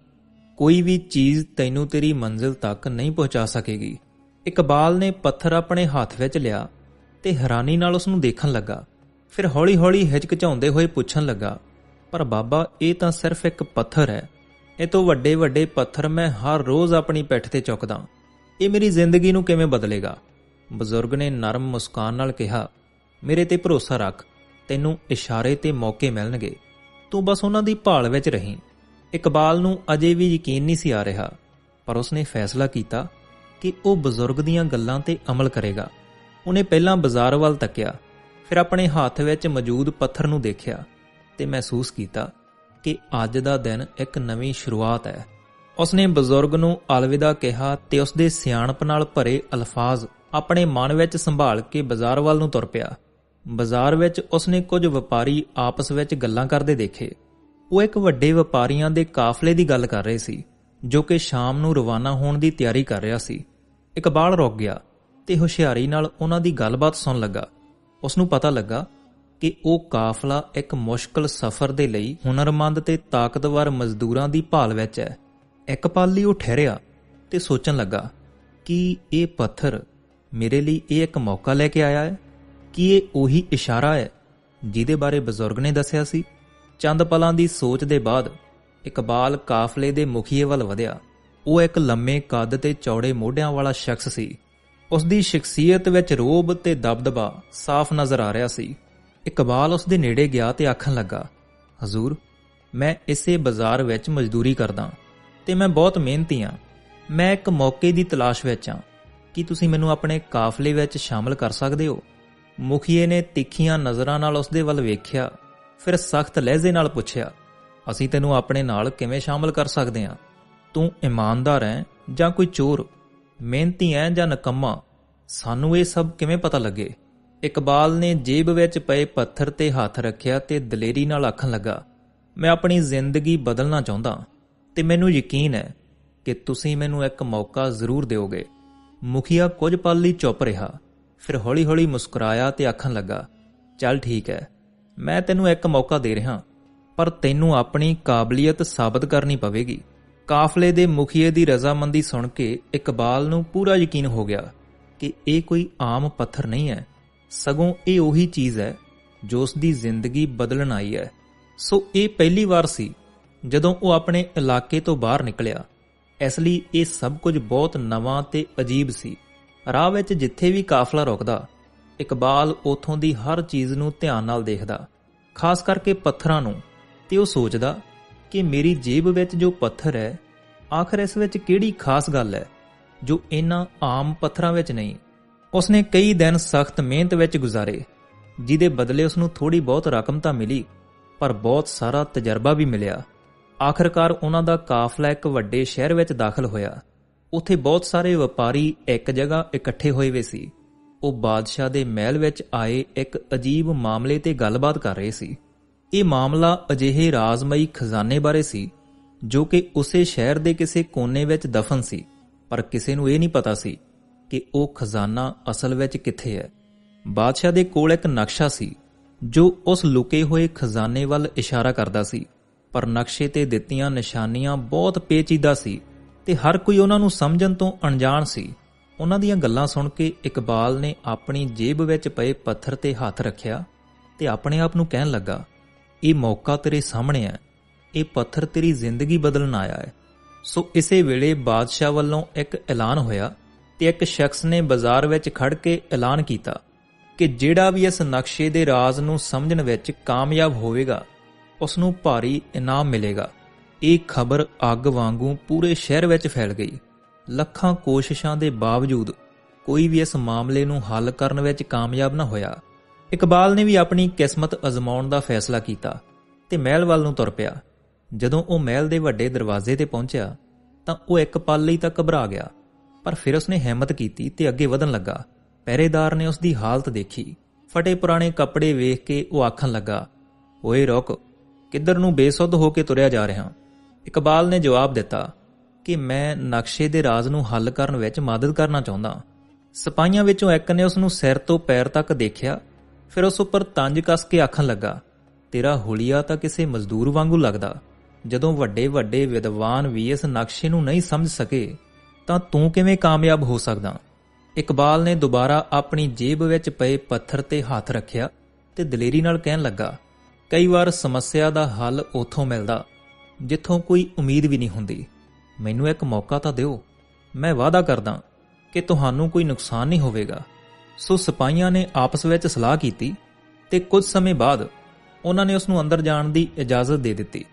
ਕੋਈ ਵੀ ਚੀਜ਼ ਤੈਨੂੰ ਤੇਰੀ ਮੰਜ਼ਿਲ ਤੱਕ ਨਹੀਂ ਪਹੁੰਚਾ ਸਕੇਗੀ। ਇਕਬਾਲ ਨੇ ਪੱਥਰ ਆਪਣੇ ਹੱਥ ਵਿੱਚ ਲਿਆ ਤੇ ਹੈਰਾਨੀ ਨਾਲ ਉਸ ਨੂੰ ਦੇਖਣ ਲੱਗਾ। ਫਿਰ ਹੌਲੀ-ਹੌਲੀ ਹਿਚਕਚਾਉਂਦੇ ਹੋਏ ਪੁੱਛਣ ਲੱਗਾ, ਪਰ ਬਾਬਾ, ਇਹ ਤਾਂ ਸਿਰਫ ਇੱਕ ਪੱਥਰ ਹੈ। ਇਹ ਤੋਂ ਵੱਡੇ ਵੱਡੇ ਪੱਥਰ ਮੈਂ ਹਰ ਰੋਜ਼ ਆਪਣੀ ਪਿੱਠ ਤੇ ਚੁੱਕਦਾ ਇਹ ਮੇਰੀ ਜ਼ਿੰਦਗੀ ਨੂੰ ਕਿਵੇਂ ਬਦਲੇਗਾ? ਬਜ਼ੁਰਗ ਨੇ ਨਰਮ ਮੁਸਕਾਨ ਨਾਲ ਕਿਹਾ, ਮੇਰੇ ਤੇ ਭਰੋਸਾ ਰੱਖ, ਤੈਨੂੰ ਇਸ਼ਾਰੇ ਤੇ ਮੌਕੇ ਮਿਲਣਗੇ। ਤੂੰ ਬਸ ਉਹਨਾਂ ਦੀ ਭਾਲ ਵਿੱਚ ਰਹੀਂ। ਇਕਬਾਲ ਨੂੰ ਅਜੇ ਵੀ ਯਕੀਨ ਨਹੀਂ ਸੀ ਆ ਰਿਹਾ, ਪਰ ਉਸਨੇ ਫੈਸਲਾ ਕੀਤਾ ਕਿ ਉਹ ਬਜ਼ੁਰਗ ਦੀਆਂ ਗੱਲਾਂ ਤੇ ਅਮਲ ਕਰੇਗਾ। ਉਹਨੇ ਪਹਿਲਾਂ ਬਾਜ਼ਾਰ ਵੱਲ ਤੱਕਿਆ, ਫਿਰ ਆਪਣੇ ਹੱਥ ਵਿੱਚ ਮੌਜੂਦ ਪੱਥਰ ਨੂੰ ਦੇਖਿਆ ਤੇ ਮਹਿਸੂਸ ਕੀਤਾ ਕਿ ਅੱਜ ਦਾ ਦਿਨ ਇੱਕ ਨਵੀਂ ਸ਼ੁਰੂਆਤ ਹੈ। ਉਸਨੇ ਬਜ਼ੁਰਗ ਨੂੰ ਅਲਵਿਦਾ ਕਿਹਾ ਤੇ ਉਸਦੇ ਸਿਆਣਪ ਨਾਲ ਭਰੇ ਅਲਫਾਜ਼ ਆਪਣੇ ਮਨ ਵਿੱਚ ਸੰਭਾਲ ਕੇ ਬਾਜ਼ਾਰ ਵੱਲ ਨੂੰ ਤੁਰ ਪਿਆ। ਬਾਜ਼ਾਰ ਵਿੱਚ ਉਸਨੇ ਕੁਝ ਵਪਾਰੀ ਆਪਸ ਵਿੱਚ ਗੱਲਾਂ ਕਰਦੇ ਦੇਖੇ। ਉਹ ਇੱਕ ਵੱਡੇ ਵਪਾਰੀਆਂ ਦੇ ਕਾਫਲੇ ਦੀ ਗੱਲ ਕਰ ਰਹੇ ਸੀ, ਜੋ ਕਿ ਸ਼ਾਮ ਨੂੰ ਰਵਾਨਾ ਹੋਣ ਦੀ ਤਿਆਰੀ ਕਰ ਰਿਹਾ ਸੀ। ਇਕਬਾਲ ਰੁਕ ਗਿਆ ਤੇ ਹੁਸ਼ਿਆਰੀ ਨਾਲ ਉਹਨਾਂ ਦੀ ਗੱਲਬਾਤ ਸੁਣ ਲੱਗਾ। ਉਸ ਨੂੰ ਪਤਾ ਲੱਗਾ ਕਿ ਉਹ ਕਾਫਲਾ ਇੱਕ ਮੁਸ਼ਕਲ ਸਫ਼ਰ ਦੇ ਲਈ ਹੁਨਰਮੰਦ ਤੇ ਤਾਕਤਵਰ ਮਜ਼ਦੂਰਾਂ ਦੀ ਭਾਲ ਵਿੱਚ ਹੈ। ਇੱਕ ਪਲ ਲਈ ਉਹ ਠਹਿਰਿਆ ਤੇ ਸੋਚਣ ਲੱਗਾ ਕਿ ਇਹ ਪੱਥਰ ਮੇਰੇ ਲਈ ਇਹ ਇੱਕ ਮੌਕਾ ਲੈ ਕੇ ਆਇਆ ਹੈ ਕਿ ਇਹ ਉਹੀ ਇਸ਼ਾਰਾ ਹੈ ਜਿਹਦੇ ਬਾਰੇ ਬਜ਼ੁਰਗ ਨੇ ਦੱਸਿਆ ਸੀ। ਚੰਦ ਪਲਾਂ ਦੀ ਸੋਚ ਦੇ ਬਾਅਦ ਇਕਬਾਲ ਕਾਫਲੇ ਦੇ ਮੁਖੀਏ ਵੱਲ ਵਧਿਆ। ਉਹ ਇੱਕ ਲੰਮੇ ਕੱਦ ਤੇ ਚੌੜੇ ਮੋਢਿਆਂ ਵਾਲਾ ਸ਼ਖਸ ਸੀ। ਉਸ ਦੀ ਸ਼ਖਸੀਅਤ ਵਿੱਚ ਰੋਬ ਤੇ ਦਬਦਬਾ ਸਾਫ਼ ਨਜ਼ਰ ਆ ਰਿਹਾ ਸੀ। ਇਕਬਾਲ ਉਸ ਦੇ ਨੇੜੇ ਗਿਆ ਤੇ ਆਖਣ ਲੱਗਾ, ਹਜ਼ੂਰ, ਮੈਂ ਇਸੇ ਬਾਜ਼ਾਰ ਵਿੱਚ ਮਜ਼ਦੂਰੀ ਕਰਦਾ ਤੇ ਮੈਂ ਬਹੁਤ ਮਿਹਨਤੀ ਹਾਂ। ਮੈਂ ਇੱਕ ਮੌਕੇ ਦੀ ਤਲਾਸ਼ ਵਿੱਚ ਹਾਂ। ਕੀ ਤੁਸੀਂ ਮੈਨੂੰ ਆਪਣੇ ਕਾਫਲੇ ਵਿੱਚ ਸ਼ਾਮਲ ਕਰ ਸਕਦੇ ਹੋ? ਮੁਖੀਏ ਨੇ ਤਿੱਖੀਆਂ ਨਜ਼ਰਾਂ ਨਾਲ ਉਸ ਦੇ ਵੱਲ ਵੇਖਿਆ, ਫਿਰ ਸਖਤ ਲਹਿਜ਼ੇ ਨਾਲ ਪੁੱਛਿਆ, ਅਸੀਂ ਤੈਨੂੰ ਆਪਣੇ ਨਾਲ ਕਿਵੇਂ ਸ਼ਾਮਲ ਕਰ ਸਕਦੇ ਹਾਂ? ਤੂੰ ਇਮਾਨਦਾਰ ਹੈ ਜਾਂ ਕੋਈ ਚੋਰ? ਮਿਹਨਤੀ ਹੈ ਜਾਂ ਨਕਮਾ? ਸਾਨੂੰ ਇਹ ਸਭ ਕਿਵੇਂ ਪਤਾ ਲੱਗੇ? ਇਕਬਾਲ ਨੇ ਜੇਬ ਵਿੱਚ ਪਏ ਪੱਥਰ ਤੇ ਹੱਥ ਰੱਖਿਆ ਤੇ ਦਲੇਰੀ ਨਾਲ ਆਖਣ ਲੱਗਾ, ਮੈਂ ਆਪਣੀ ਜ਼ਿੰਦਗੀ ਬਦਲਣਾ ਚਾਹੁੰਦਾ ਤੇ ਮੈਨੂੰ ਯਕੀਨ ਹੈ ਕਿ ਤੁਸੀਂ ਮੈਨੂੰ ਇੱਕ ਮੌਕਾ ਜ਼ਰੂਰ ਦਿਓਗੇ। ਮੁਖੀਆ ਕੁਝ ਪਲ ਲਈ ਚੁੱਪ ਰਿਹਾ, ਫਿਰ ਹੌਲੀ-ਹੌਲੀ ਮੁਸਕਰਾਇਆ ਤੇ ਆਖਣ ਲੱਗਾ, ਚੱਲ ਠੀਕ ਹੈ, ਮੈਂ ਤੈਨੂੰ ਇੱਕ ਮੌਕਾ ਦੇ ਰਿਹਾ, ਪਰ ਤੈਨੂੰ ਆਪਣੀ ਕਾਬਲੀਅਤ ਸਾਬਤ ਕਰਨੀ ਪਵੇਗੀ। ਕਾਫਲੇ ਦੇ ਮੁਖੀਏ ਦੀ ਰਜ਼ਾਮੰਦੀ ਸੁਣ ਕੇ ਇਕਬਾਲ ਨੂੰ ਪੂਰਾ ਯਕੀਨ ਹੋ ਗਿਆ ਕਿ ਇਹ ਕੋਈ ਆਮ ਪੱਥਰ ਨਹੀਂ ਹੈ। ਸਗੋਂ ਇਹ ਉਹੀ ਚੀਜ਼ ਹੈ ਜੋ ਉਸ ਦੀ ਜ਼ਿੰਦਗੀ ਬਦਲਣ ਆਈ ਹੈ। ਸੋ ਇਹ ਪਹਿਲੀ ਵਾਰ ਸੀ ਜਦੋਂ ਉਹ ਆਪਣੇ ਇਲਾਕੇ ਤੋਂ ਬਾਹਰ ਨਿਕਲਿਆ। ਇਸ ਲਈ ਇਹ ਸਭ ਕੁਝ ਬਹੁਤ ਨਵਾਂ ਤੇ ਅਜੀਬ ਸੀ। ਰਾਹ ਵਿੱਚ ਜਿੱਥੇ ਵੀ ਕਾਫਲਾ ਰੁਕਦਾ, ਇਕਬਾਲ ਉਥੋਂ ਦੀ ਹਰ ਚੀਜ਼ ਨੂੰ ਧਿਆਨ ਨਾਲ ਦੇਖਦਾ, ਖਾਸ ਕਰਕੇ ਪੱਥਰਾਂ ਨੂੰ। ਤੇ ਉਹ ਸੋਚਦਾ ਕਿ ਮੇਰੀ ਜੇਬ ਵਿੱਚ ਜੋ ਪੱਥਰ ਹੈ, ਆਖਰ ਇਸ ਵਿੱਚ ਕਿਹੜੀ ਖਾਸ ਗੱਲ ਹੈ ਜੋ ਇਹਨਾਂ ਆਮ ਪੱਥਰਾਂ ਵਿੱਚ ਨਹੀਂ? ਉਸਨੇ ਕਈ ਦਿਨ ਸਖਤ ਮਿਹਨਤ ਵਿੱਚ ਗੁਜ਼ਾਰੇ, ਜਿਹਦੇ ਬਦਲੇ ਉਸ ਨੂੰ ਥੋੜੀ ਬਹੁਤ ਰਕਮ ਤਾਂ ਮਿਲੀ, ਪਰ ਬਹੁਤ ਸਾਰਾ ਤਜਰਬਾ ਵੀ ਮਿਲਿਆ। ਆਖਰਕਾਰ ਉਹਨਾਂ ਦਾ ਕਾਫਲਾ ਇੱਕ ਵੱਡੇ ਸ਼ਹਿਰ ਵਿੱਚ ਦਾਖਲ ਹੋਇਆ। ਉੱਥੇ ਬਹੁਤ ਸਾਰੇ ਵਪਾਰੀ ਇੱਕ ਜਗ੍ਹਾ ਇਕੱਠੇ ਹੋਏ ਵੇ ਸੀ। ਉਹ ਬਾਦਸ਼ਾਹ ਦੇ ਮਹਿਲ ਵਿੱਚ ਆਏ ਇੱਕ ਅਜੀਬ ਮਾਮਲੇ ਤੇ ਗੱਲਬਾਤ ਕਰ ਰਹੇ ਸੀ। ਇਹ ਮਾਮਲਾ ਅਜਿਹੇ ਰਾਜ਼ਮਈ ਖਜ਼ਾਨੇ ਬਾਰੇ ਸੀ, ਜੋ ਕਿ ਉਸੇ ਸ਼ਹਿਰ ਦੇ ਕਿਸੇ ਕੋਨੇ ਵਿੱਚ ਦਫਨ ਸੀ, ਪਰ ਕਿਸੇ ਨੂੰ ਇਹ ਨਹੀਂ ਪਤਾ ਸੀ ਕਿ ਉਹ ਖਜ਼ਾਨਾ ਅਸਲ ਵਿੱਚ ਕਿੱਥੇ ਹੈ। ਬਾਦਸ਼ਾਹ ਦੇ ਕੋਲ ਇੱਕ ਨਕਸ਼ਾ ਸੀ, ਜੋ ਉਸ ਲੁਕੇ ਹੋਏ ਖਜ਼ਾਨੇ ਵੱਲ ਇਸ਼ਾਰਾ ਕਰਦਾ ਸੀ। ਪਰ ਨਕਸ਼ੇ ਤੇ ਦਿੱਤੀਆਂ ਨਿਸ਼ਾਨੀਆਂ ਬਹੁਤ ਪੇਚੀਦਾ ਸੀ ਤੇ ਹਰ ਕੋਈ ਉਹਨਾਂ ਨੂੰ ਸਮਝਣ ਤੋਂ ਅਣਜਾਣ ਸੀ। ਉਹਨਾਂ ਦੀਆਂ ਗੱਲਾਂ ਸੁਣ ਕੇ ਇਕਬਾਲ ਨੇ ਆਪਣੀ ਜੇਬ ਵਿੱਚ ਪਏ ਪੱਥਰ ਤੇ ਹੱਥ ਰੱਖਿਆ ਤੇ ਆਪਣੇ ਆਪ ਨੂੰ ਕਹਿਣ ਲੱਗਾ, ਇਹ ਮੌਕਾ ਤੇਰੇ ਸਾਹਮਣੇ ਹੈ। ਇਹ ਪੱਥਰ ਤੇਰੀ ਜ਼ਿੰਦਗੀ ਬਦਲਣ ਆਇਆ ਹੈ। ਸੋ ਇਸੇ ਵੇਲੇ ਬਾਦਸ਼ਾਹ ਵੱਲੋਂ ਇੱਕ ਐਲਾਨ ਹੋਇਆ ਤੇ ਇੱਕ ਸ਼ਖਸ ਨੇ ਬਾਜ਼ਾਰ ਵਿੱਚ ਖੜ ਕੇ ਐਲਾਨ ਕੀਤਾ ਕਿ ਜਿਹੜਾ ਵੀ ਇਸ ਨਕਸ਼ੇ ਦੇ ਰਾਜ਼ ਨੂੰ ਸਮਝਣ ਵਿੱਚ ਕਾਮਯਾਬ ਹੋਵੇਗਾ ਉਸ ਨੂੰ ਭਾਰੀ ਇਨਾਮ ਮਿਲੇਗਾ। ਇਹ ਖਬਰ ਅੱਗ ਵਾਂਗੂ ਪੂਰੇ ਸ਼ਹਿਰ ਵਿੱਚ ਫੈਲ ਗਈ। ਲੱਖਾਂ ਕੋਸ਼ਿਸ਼ਾਂ ਦੇ ਬਾਵਜੂਦ ਕੋਈ ਵੀ ਇਸ ਮਾਮਲੇ ਨੂੰ ਹੱਲ ਕਰਨ ਵਿੱਚ ਕਾਮਯਾਬ ਨਾ ਹੋਇਆ। ਇਕਬਾਲ ਨੇ ਵੀ ਆਪਣੀ ਕਿਸਮਤ ਅਜ਼ਮਾਉਣ ਦਾ ਫੈਸਲਾ ਕੀਤਾ ਤੇ ਮਹਿਲ ਵੱਲ ਨੂੰ ਤੁਰ ਪਿਆ। ਜਦੋਂ ਉਹ ਮਹਿਲ ਦੇ ਵੱਡੇ ਦਰਵਾਜ਼ੇ ਤੇ ਪਹੁੰਚਿਆ ਤਾਂ ਉਹ ਇੱਕ ਪਲ ਲਈ ਤਾਂ ਘਬਰਾ ਗਿਆ। ਪਰ ਫਿਰ ਉਸਨੇ ਹਿੰਮਤ ਕੀਤੀ ਤੇ ਅੱਗੇ ਵਧਣ ਲੱਗਾ। ਪਹਿਰੇਦਾਰ ਨੇ ਉਸਦੀ ਹਾਲਤ ਦੇਖੀ। ਫਟੇ ਪੁਰਾਣੇ ਕੱਪੜੇ ਵੇਖ ਕੇ ਉਹ ਆਖਣ ਲੱਗਾ, ਓਏ ਰੁਕ, ਕਿੱਧਰ ਨੂੰ ਬੇਸੁੱਧ ਹੋ ਕੇ ਤੁਰਿਆ ਜਾ ਰਿਹਾ? ਇਕਬਾਲ ਨੇ ਜਵਾਬ ਦਿੱਤਾ ਕਿ ਮੈਂ ਨਕਸ਼ੇ ਦੇ ਰਾਜ਼ ਨੂੰ ਹੱਲ ਕਰਨ ਵਿੱਚ ਮਦਦ ਕਰਨਾ ਚਾਹੁੰਦਾ। ਸਿਪਾਹੀਆਂ ਵਿੱਚੋਂ ਇੱਕ ਨੇ ਉਸ ਨੂੰ ਸਿਰ ਤੋਂ ਪੈਰ ਤੱਕ ਦੇਖਿਆ, ਫਿਰ ਉਸ ਉੱਪਰ ਤੰਜ ਕੱਸ ਕੇ ਆਖਣ ਲੱਗਾ, ਤੇਰਾ ਹੁਲੀਆ ਤਾਂ ਕਿਸੇ ਮਜ਼ਦੂਰ ਵਾਂਗੂ ਲੱਗਦਾ। ਜਦੋਂ ਵੱਡੇ ਵੱਡੇ ਵਿਦਵਾਨ ਵੀ ਇਸ ਨਕਸ਼ੇ ਨੂੰ ਨਹੀਂ ਸਮਝ ਸਕੇ ਤਾਂ ਤੂੰ ਕਿਵੇਂ ਕਾਮਯਾਬ ਹੋ ਸਕਦਾ? ਇਕਬਾਲ ਨੇ ਦੁਬਾਰਾ ਆਪਣੀ ਜੇਬ ਵਿੱਚ ਪਏ ਪੱਥਰ ਤੇ ਹੱਥ ਰੱਖਿਆ ਤੇ ਦਲੇਰੀ ਨਾਲ ਕਹਿਣ ਲੱਗਾ, ਕਈ ਵਾਰ ਸਮੱਸਿਆ ਦਾ ਹੱਲ ਉੱਥੋਂ ਮਿਲਦਾ, ਜਿੱਥੋਂ ਕੋਈ ਉਮੀਦ ਵੀ ਨਹੀਂ ਹੁੰਦੀ। ਮੈਨੂੰ ਇੱਕ ਮੌਕਾ ਤਾਂ ਦਿਓ। ਮੈਂ ਵਾਅਦਾ ਕਰਦਾ ਕਿ ਤੁਹਾਨੂੰ ਕੋਈ ਨੁਕਸਾਨ ਨਹੀਂ ਹੋਵੇਗਾ। ਸੋ ਸਿਪਾਹੀਆਂ ਨੇ ਆਪਸ ਵਿੱਚ ਸਲਾਹ ਕੀਤੀ ਤੇ ਕੁਝ ਸਮੇਂ ਬਾਅਦ ਉਹਨਾਂ ਨੇ ਉਸ ਨੂੰ ਅੰਦਰ ਜਾਣ ਦੀ ਇਜਾਜ਼ਤ ਦੇ ਦਿੱਤੀ।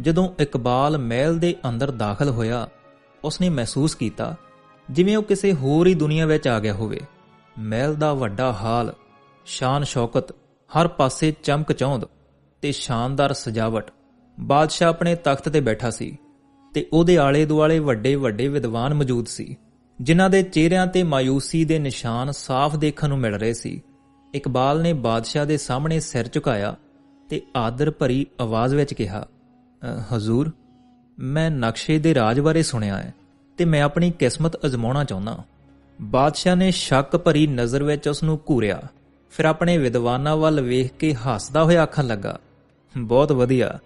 ਜਦੋਂ ਇਕਬਾਲ ਮਹਿਲ ਦੇ ਅੰਦਰ ਦਾਖਲ ਹੋਇਆ ਉਸਨੇ ਮਹਿਸੂਸ ਕੀਤਾ ਜਿਵੇਂ ਉਹ ਕਿਸੇ ਹੋਰ ਹੀ ਦੁਨੀਆ ਵਿੱਚ ਆ ਗਿਆ ਹੋਵੇ। ਮਹਿਲ ਦਾ ਵੱਡਾ ਹਾਲ, ਸ਼ਾਨ ਸ਼ੌਕਤ, ਹਰ ਪਾਸੇ ਚਮਕ ਚੌਂਦ ਤੇ ਸ਼ਾਨਦਾਰ ਸਜਾਵਟ। ਬਾਦਸ਼ਾਹ ਆਪਣੇ ਤਖਤ ਤੇ ਬੈਠਾ ਸੀ ਤੇ ਉਹਦੇ ਆਲੇ ਦੁਆਲੇ ਵੱਡੇ ਵੱਡੇ ਵਿਦਵਾਨ ਮੌਜੂਦ ਸੀ, ਜਿਨ੍ਹਾਂ ਦੇ ਚਿਹਰਿਆਂ ਤੇ ਮਾਯੂਸੀ ਦੇ ਨਿਸ਼ਾਨ ਸਾਫ਼ ਦੇਖਣ ਨੂੰ ਮਿਲ ਰਹੇ ਸੀ। ਇਕਬਾਲ ਨੇ ਬਾਦਸ਼ਾਹ ਦੇ ਸਾਹਮਣੇ ਸਿਰ ਝੁਕਾਇਆ ਤੇ ਆਦਰ ਭਰੀ ਆਵਾਜ਼ ਵਿੱਚ ਕਿਹਾ ਹਜ਼ੂਰ ਮੈਂ ਨਕਸ਼ੇ ਦੇ ਰਾਜ ਬਾਰੇ ਸੁਣਿਆ ਹੈ ਤੇ ਮੈਂ ਆਪਣੀ ਕਿਸਮਤ ਅਜ਼ਮਾਉਣਾ ਚਾਹੁੰਦਾ ਬਾਦਸ਼ਾਹ ਨੇ ਸ਼ੱਕ ਭਰੀ ਨਜ਼ਰ ਵਿੱਚ ਉਸ ਨੂੰ ਘੂਰਿਆ। ਫਿਰ ਆਪਣੇ ਵਿਦਵਾਨਾਂ ਵੱਲ ਵੇਖ ਕੇ ਹੱਸਦਾ ਹੋਇਆ ਆਖਣ ਲੱਗਾ, ਬਹੁਤ ਵਧੀਆ।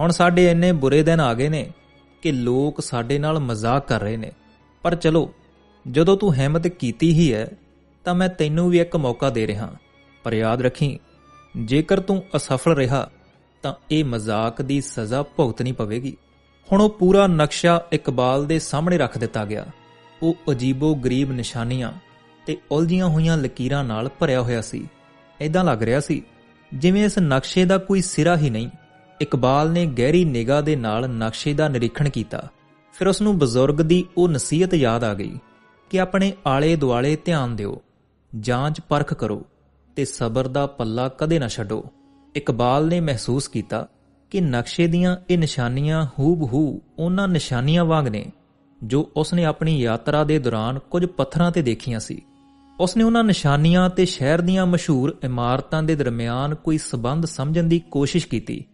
ਹੁਣ ਸਾਡੇ ਇੰਨੇ ਬੁਰੇ ਦਿਨ ਆ ਗਏ ਨੇ ਕਿ ਲੋਕ ਸਾਡੇ ਨਾਲ ਮਜ਼ਾਕ ਕਰ ਰਹੇ ਨੇ। ਪਰ ਚਲੋ, ਜਦੋਂ ਤੂੰ ਹਿੰਮਤ ਕੀਤੀ ਹੀ ਹੈ, ਤਾਂ ਮੈਂ ਤੈਨੂੰ ਵੀ ਇੱਕ ਮੌਕਾ ਦੇ ਰਿਹਾ ਪਰ ਯਾਦ ਰੱਖੀ, ਜੇਕਰ ਤੂੰ ਅਸਫਲ ਰਿਹਾ, ਤਾਂ ਇਹ ਮਜ਼ਾਕ ਦੀ ਸਜ਼ਾ ਭੁਗਤਣੀ ਪਵੇਗੀ। ਹੁਣ ਉਹ ਪੂਰਾ ਨਕਸ਼ਾ ਇਕਬਾਲ ਦੇ ਸਾਹਮਣੇ ਰੱਖ ਦਿੱਤਾ ਗਿਆ। ਉਹ ਅਜੀਬੋ ਗਰੀਬ ਨਿਸ਼ਾਨੀਆਂ ਤੇ ਉਲਝੀਆਂ ਹੋਈਆਂ ਲਕੀਰਾਂ ਨਾਲ ਭਰਿਆ ਹੋਇਆ ਸੀ। ਐਦਾਂ ਲੱਗ ਰਿਹਾ ਸੀ, ਜਿਵੇਂ ਇਸ ਨਕਸ਼ੇ ਦਾ ਕੋਈ ਸਿਰਾ ਹੀ ਨਹੀਂ। ਇਕਬਾਲ ਨੇ ਗਹਿਰੀ ਨਿਗਾਹ ਦੇ ਨਾਲ ਨਕਸ਼ੇ ਦਾ ਨਿਰੀਖਣ ਕੀਤਾ। ਫਿਰ ਉਸ ਨੂੰ ਬਜ਼ੁਰਗ ਦੀ ਉਹ ਨਸੀਹਤ ਯਾਦ ਆ ਗਈ ਕਿ ਆਪਣੇ ਆਲੇ ਦੁਆਲੇ ਧਿਆਨ ਦਿਓ, ਜਾਂਚ ਪਰਖ ਕਰੋ ਤੇ ਸਬਰ ਦਾ ਪੱਲਾ ਕਦੇ ਨਾ ਛੱਡੋ। ਇਕਬਾਲ ਨੇ ਮਹਿਸੂਸ ਕੀਤਾ ਕਿ ਨਕਸ਼ੇ ਦੀਆਂ ਇਹ ਨਿਸ਼ਾਨੀਆਂ ਹੂਬਹੂ ਉਹਨਾਂ ਨਿਸ਼ਾਨੀਆਂ ਵਾਂਗ ਨੇ, ਜੋ ਉਸਨੇ ਆਪਣੀ ਯਾਤਰਾ ਦੇ ਦੌਰਾਨ ਕੁਝ ਪੱਥਰਾਂ ਤੇ ਦੇਖੀਆਂ ਸੀ। ਉਸਨੇ ਉਹਨਾਂ ਨਿਸ਼ਾਨੀਆਂ ਤੇ ਸ਼ਹਿਰ ਦੀਆਂ ਮਸ਼ਹੂਰ ਇਮਾਰਤਾਂ ਦੇ ਦਰਮਿਆਨ ਕੋਈ ਸਬੰਧ ਸਮਝਣ ਦੀ ਕੋਸ਼ਿਸ਼ ਕੀਤੀ।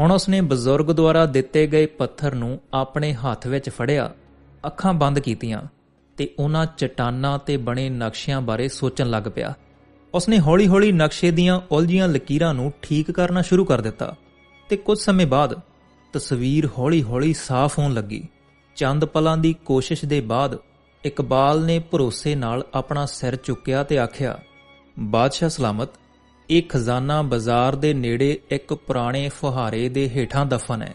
ਹੁਣ ਉਸਨੇ ਬਜ਼ੁਰਗ ਦੁਆਰਾ ਦਿੱਤੇ ਗਏ ਪੱਥਰ ਨੂੰ ਆਪਣੇ ਹੱਥ ਵਿੱਚ ਫੜਿਆ, ਅੱਖਾਂ ਬੰਦ ਕੀਤੀਆਂ ਤੇ ਉਹਨਾਂ ਚਟਾਨਾਂ ਤੇ ਬਣੇ ਨਕਸ਼ਿਆਂ ਬਾਰੇ ਸੋਚਣ ਲੱਗ ਪਿਆ। ਉਸਨੇ ਹੌਲੀ-ਹੌਲੀ ਨਕਸ਼ੇ ਦੀਆਂ ਉਲਝੀਆਂ ਲਕੀਰਾਂ ਨੂੰ ਠੀਕ ਕਰਨਾ ਸ਼ੁਰੂ ਕਰ ਦਿੱਤਾ। ਤੇ ਕੁਝ ਸਮੇਂ ਬਾਅਦ ਤਸਵੀਰ ਹੌਲੀ-ਹੌਲੀ ਸਾਫ਼ ਹੋਣ ਲੱਗੀ। ਚੰਦ ਪਲਾਂ ਦੀ ਕੋਸ਼ਿਸ਼ ਦੇ ਬਾਅਦ ਇਕਬਾਲ ਨੇ ਭਰੋਸੇ ਨਾਲ ਆਪਣਾ ਸਿਰ ਚੁੱਕਿਆ ਤੇ ਆਖਿਆ, ਬਾਦਸ਼ਾਹ ਸਲਾਮਤ, ਇਹ ਖਜ਼ਾਨਾ ਬਾਜ਼ਾਰ ਦੇ ਨੇੜੇ ਇੱਕ ਪੁਰਾਣੇ ਫੁਹਾਰੇ ਦੇ ਹੇਠਾਂ ਦਫਨ ਹੈ।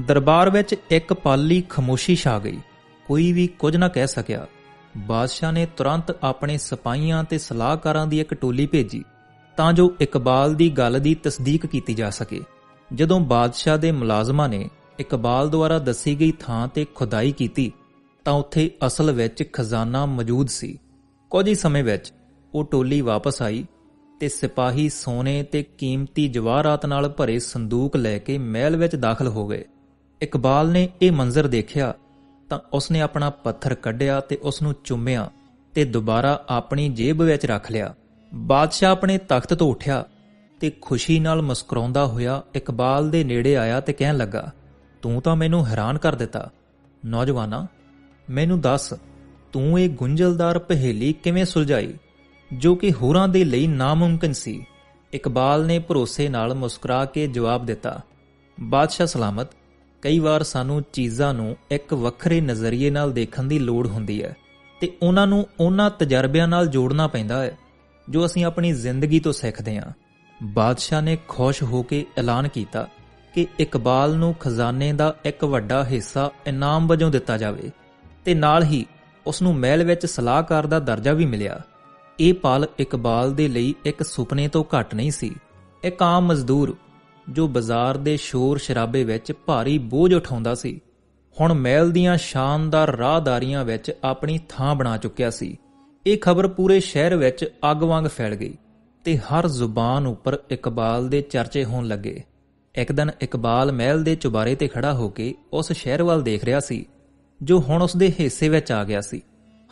ਦਰਬਾਰ ਵਿੱਚ ਇੱਕ ਪਾਲੀ ਖਮੋਸ਼ੀ ਛਾ ਗਈ। ਕੋਈ ਵੀ ਕੁਝ ਨਾ ਕਹਿ ਸਕਿਆ। ਬਾਦਸ਼ਾਹ ਨੇ ਤੁਰੰਤ ਆਪਣੇ ਸਿਪਾਹੀਆਂ ਤੇ ਸਲਾਹਕਾਰਾਂ ਦੀ ਇੱਕ ਟੋਲੀ ਭੇਜੀ, ਤਾਂ ਜੋ ਇਕਬਾਲ ਦੀ ਗੱਲ ਦੀ ਤਸਦੀਕ ਕੀਤੀ ਜਾ ਸਕੇ। ਜਦੋਂ ਬਾਦਸ਼ਾਹ ਦੇ ਮੁਲਾਜ਼ਮਾਂ ਨੇ ਇਕਬਾਲ ਦੁਆਰਾ ਦੱਸੀ ਗਈ ਥਾਂ ਤੇ ਖੁਦਾਈ ਕੀਤੀ, ਤਾਂ ਉੱਥੇ ਅਸਲ ਵਿੱਚ ਖਜ਼ਾਨਾ ਮੌਜੂਦ ਸੀ। ਕੁਝ ਹੀ ਸਮੇਂ ਵਿੱਚ ਉਹ ਟੋਲੀ ਵਾਪਸ ਆਈ ਤੇ ਸਿਪਾਹੀ ਸੋਨੇ ਤੇ ਕੀਮਤੀ ਜਵਾਹਰਾਤ ਨਾਲ ਭਰੇ ਸੰਦੂਕ ਲੈ ਕੇ ਮਹਿਲ ਵਿੱਚ ਦਾਖਲ ਹੋ ਗਏ। ਇਕਬਾਲ ਨੇ ਇਹ ਮੰਜ਼ਰ ਦੇਖਿਆ, ਤਾਂ ਉਸਨੇ ਆਪਣਾ ਪੱਥਰ ਕੱਢਿਆ ਤੇ ਉਸ ਨੂੰ ਚੁੰਮਿਆ ਤੇ ਦੁਬਾਰਾ ਆਪਣੀ ਜੇਬ ਵਿੱਚ ਰੱਖ ਲਿਆ। ਬਾਦਸ਼ਾਹ ਆਪਣੇ ਤਖਤ ਤੋਂ ਉੱਠਿਆ ਤੇ ਖੁਸ਼ੀ ਨਾਲ ਮੁਸਕਰਾਉਂਦਾ ਹੋਇਆ ਇਕਬਾਲ ਦੇ ਨੇੜੇ ਆਇਆ ਤੇ ਕਹਿਣ ਲੱਗਾ, ਤੂੰ ਤਾਂ ਮੈਨੂੰ ਹੈਰਾਨ ਕਰ ਦਿੱਤਾ। ਨੌਜਵਾਨਾ, ਮੈਨੂੰ ਦੱਸ, ਤੂੰ ਇਹ ਗੁੰਝਲਦਾਰ ਪਹੇਲੀ ਕਿਵੇਂ ਸੁਲਝਾਈ, ਜੋ ਕਿ ਹੋਰਾਂ ਦੇ ਲਈ ਨਾਮੁਮਕਿਨ ਸੀ? ਇਕਬਾਲ ਨੇ ਭਰੋਸੇ ਨਾਲ ਮੁਸਕਰਾ ਕੇ ਜਵਾਬ ਦਿੱਤਾ, ਬਾਦਸ਼ਾਹ ਸਲਾਮਤ, ਕਈ ਵਾਰ ਸਾਨੂੰ ਚੀਜ਼ਾਂ ਨੂੰ ਇੱਕ ਵੱਖਰੇ ਨਜ਼ਰੀਏ ਨਾਲ ਦੇਖਣ ਦੀ ਲੋੜ ਹੁੰਦੀ ਹੈ ਤੇ ਉਹਨਾਂ ਨੂੰ ਉਹਨਾਂ ਤਜਰਬਿਆਂ ਨਾਲ ਜੋੜਨਾ ਪੈਂਦਾ ਹੈ, ਜੋ ਅਸੀਂ ਆਪਣੀ ਜ਼ਿੰਦਗੀ ਤੋਂ ਸਿੱਖਦੇ ਹਾਂ। ਬਾਦਸ਼ਾਹ ਨੇ ਖੁਸ਼ ਹੋ ਕੇ ਐਲਾਨ ਕੀਤਾ ਕਿ ਇਕਬਾਲ ਨੂੰ ਖਜ਼ਾਨੇ ਦਾ ਇੱਕ ਵੱਡਾ ਹਿੱਸਾ ਇਨਾਮ ਵਜੋਂ ਦਿੱਤਾ ਜਾਵੇ ਤੇ ਨਾਲ ਹੀ ਉਸ ਨੂੰ ਮਹਿਲ ਵਿੱਚ ਸਲਾਹਕਾਰ ਦਾ ਦਰਜਾ ਵੀ ਮਿਲਿਆ। ਇਹ ਪਲ ਇਕਬਾਲ ਦੇ ਲਈ ਇੱਕ ਸੁਪਨੇ ਤੋਂ ਘੱਟ ਨਹੀਂ ਸੀ। ਇੱਕ ਆਮ ਮਜ਼ਦੂਰ ਜੋ ਬਾਜ਼ਾਰ ਦੇ ਸ਼ੋਰ ਸ਼ਰਾਬੇ ਵਿੱਚ ਭਾਰੀ ਬੋਝ ਉਠਾਉਂਦਾ ਸੀ, ਹੁਣ ਮਹਿਲ ਦੀਆਂ ਸ਼ਾਨਦਾਰ ਰਾਹਦਾਰੀਆਂ ਵਿੱਚ ਆਪਣੀ ਥਾਂ ਬਣਾ ਚੁੱਕਿਆ ਸੀ। ਇਹ ਖਬਰ ਪੂਰੇ ਸ਼ਹਿਰ ਵਿੱਚ ਅੱਗ ਵਾਂਗ ਫੈਲ ਗਈ। ਤੇ ਹਰ ਜ਼ੁਬਾਨ ਉੱਪਰ ਇਕਬਾਲ ਦੇ ਚਰਚੇ ਹੋਣ ਲੱਗੇ। ਇੱਕ ਦਿਨ ਇਕਬਾਲ ਮਹਿਲ ਦੇ ਚੁਬਾਰੇ ਤੇ ਖੜਾ ਹੋ ਕੇ ਉਸ ਸ਼ਹਿਰ ਵੱਲ ਦੇਖ ਰਿਹਾ ਸੀ, ਜੋ ਹੁਣ ਉਸ ਦੇ ਹਿੱਸੇ ਵਿੱਚ ਆ ਗਿਆ ਸੀ।